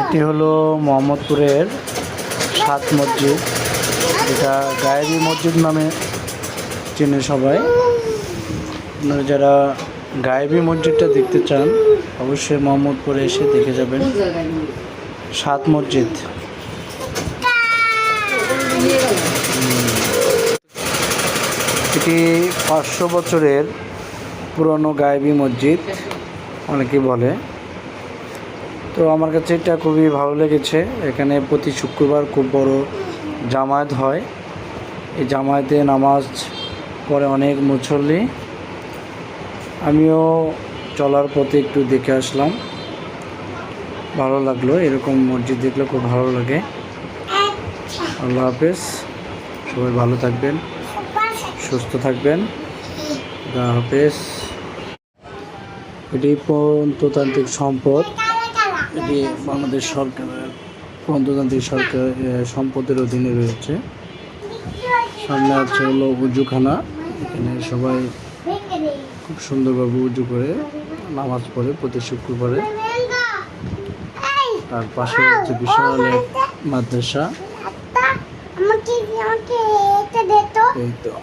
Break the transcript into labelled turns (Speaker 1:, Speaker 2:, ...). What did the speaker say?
Speaker 1: এটি হলো মোহাম্মদপুরের সাত মসজিদ। এটা গায়েবী মসজিদ নামে চেনে সবাই। আপনারা যারা গায়েবী মসজিদটা দেখতে চান, অবশ্যই মোহাম্মদপুরে এসে দেখে যাবেন। সাত মসজিদ। এটি পাঁচশো বছরের পুরনো গায়েবী মসজিদ, অনেকে বলে। তো আমার কাছে এটা খুবই ভালো লেগেছে। এখানে প্রতি শুক্রবার খুব বড় জামায়াত হয়। এই জামায়াতে নামাজ পড়ে অনেক মুসল্লি আমিও চলার পথে একটু দেখে আসলাম। ভালো লাগল, এরকম মসজিদ দেখলে খুব ভালো লাগে। আল্লাহ হাফেজ। সবাই ভালো থাকবেন, সুস্থ থাকবেন। আল্লাহ হাফেজ। এটি প্রন্ততান্ত্রিক সম্পদ। এটি বাংলাদেশ সরকারের প্রন্ততান্ত্রিক সরকার সম্পদের অধীনে রয়েছে। সামনে আছে হলো উজুখানা। এখানে সবাই খুব সুন্দরভাবে উজু করে নামাজ পড়ে প্রতি শুক্রবারে। তার পাশে হচ্ছে বিশাল এক মাদ্রাসা। এই তো।